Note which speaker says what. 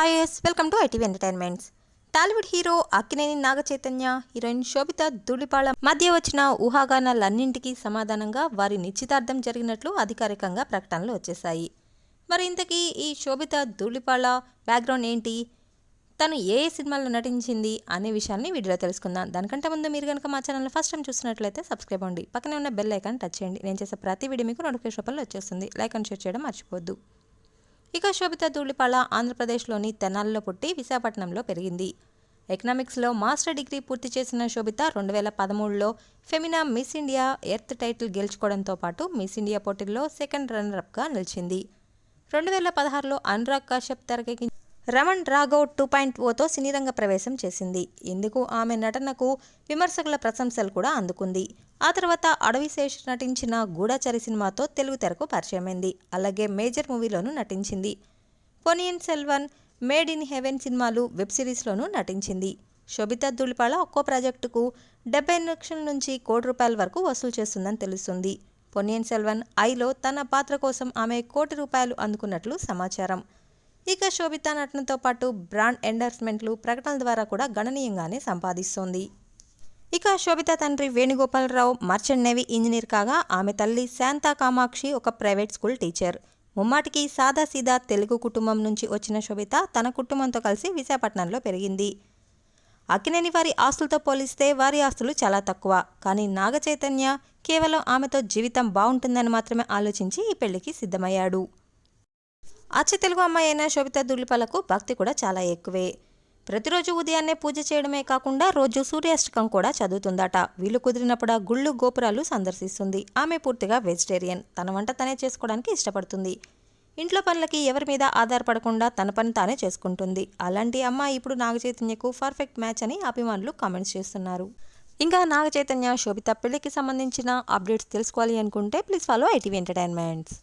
Speaker 1: Hi yes welcome to ITV entertainments Tollywood hero Akkineni Naga Chaitanya heroine Sobhita Dhulipala మధ్య వచ్చిన ఊహాగానాలన్నింటికీ సమాధానంగా వారి నిశ్చితార్థం జరిగినట్లు అధికారికంగా ప్రకటనలు వచ్చేశాయి. మరి ఇంతకీ ఈ శోభిత ధూళిపాళ బ్యాక్గ్రౌండ్ ఏంటి? తను ఏ ఏ సినిమాల్లో నటించింది అనే విషయాన్ని వీడియోలో తెలుసుకుందాం. దానికంటే ముందు మీరు కనుక మా ఛానల్ ఫస్ట్ టైం చూసినట్లయితే సబ్స్క్రైబ్ అవ్వండి. పక్కనే ఉన్న బెల్ ఐకాన్ టచ్ చేయండి. నేను చేసే ప్రతి వీడియో మీకు నోటిఫికేషన్ రూపంలో వచ్చేస్తుంది. లైక్ అండ్ షేర్ చేయడం మర్చిపోద్దు ఇక శోభిత ధూళిపాళ ఆంధ్రప్రదేశ్లోని తెనాలిలో పుట్టి విశాఖపట్నంలో పెరిగింది. ఎకనామిక్స్లో మాస్టర్ డిగ్రీ పూర్తి చేసిన శోభిత రెండు వేల పదమూడులో Femina Miss India Earth title గెలుచుకోవడంతో పాటు మిస్ ఇండియా పోటీల్లో సెకండ్ రన్నర్అప్గా నిలిచింది. రెండు వేల పదహారులో అనురాగ్ కశ్యప్ తెరకెక్కి రమణ్ రాఘవ్ టూ పాయింట్ ఓతో oh సినీరంగ ప్రవేశం చేసింది. ఇందుకు ఆమె నటనకు విమర్శకుల ప్రశంసలు కూడా అందుకుంది. ఆ తర్వాత అడవిశేష్ నటించిన గూఢచరి సినిమాతో తెలుగు తెరకు పరిచయమైంది. అలాగే మేజర్ మూవీలోనూ నటించింది. Ponniyin Selvan Made in Heaven సినిమాలు వెబ్ సిరీస్లోనూ నటించింది. శోభిత ధూళిపాళ ఒక్కో ప్రాజెక్టుకు డెబ్బై లక్షల నుంచి కోటి రూపాయల వరకు వసూలు చేస్తుందని తెలుస్తుంది. పొనియన్ సెల్వన్ ఐలో తన పాత్ర కోసం ఆమె కోటి రూపాయలు అందుకున్నట్లు సమాచారం. ఇక శోభిత నటనతో పాటు బ్రాండ్ ఎండర్స్మెంట్లు ప్రకటనల ద్వారా కూడా గణనీయంగానే సంపాదిస్తోంది. ఇక శోభిత తండ్రి వేణుగోపాలరావు మర్చెంట్ నేవీ ఇంజనీర్ కాగా ఆమె తల్లి శాంతా కామాక్షి ఒక ప్రైవేట్ స్కూల్ టీచర్. ముమ్మాటికి సాదాసీదా తెలుగు కుటుంబం నుంచి వచ్చిన శోభిత తన కుటుంబంతో కలిసి విశాఖపట్నంలో పెరిగింది. అక్కినేని వారి ఆస్తులతో పోలిస్తే వారి ఆస్తులు చాలా తక్కువ. కానీ నాగచైతన్య కేవలం ఆమెతో జీవితం బాగుంటుందని మాత్రమే ఆలోచించి ఈ పెళ్ళికి సిద్ధమయ్యాడు. అచ్చ తెలుగు అమ్మాయి అయిన శోభిత దుర్లిపలకు భక్తి కూడా చాలా ఎక్కువే. ప్రతిరోజు ఉదయాన్నే పూజ చేయడమే కాకుండా రోజు సూర్యాష్టకం కూడా చదువుతుందట. వీలు కుదిరినప్పుడు గుళ్ళు గోపురాలు సందర్శిస్తుంది. ఆమె పూర్తిగా వెజిటేరియన్. తన వంట తనే చేసుకోవడానికి ఇష్టపడుతుంది. ఇంట్లో పనులకి ఎవరి మీద ఆధారపడకుండా తన పని తానే చేసుకుంటుంది. అలాంటి అమ్మాయి ఇప్పుడు నాగ చైతన్యకు పర్ఫెక్ట్ మ్యాచ్ అని అభిమానులు కామెంట్స్ చేస్తున్నారు. ఇంకా నాగ చైతన్య శోభిత పెళ్ళికి సంబంధించిన అప్డేట్స్ తెలుసుకోవాలి అనుకుంటే ప్లీజ్ ఫాలో ఐటీవీ ఎంటర్టైన్మెంట్స్.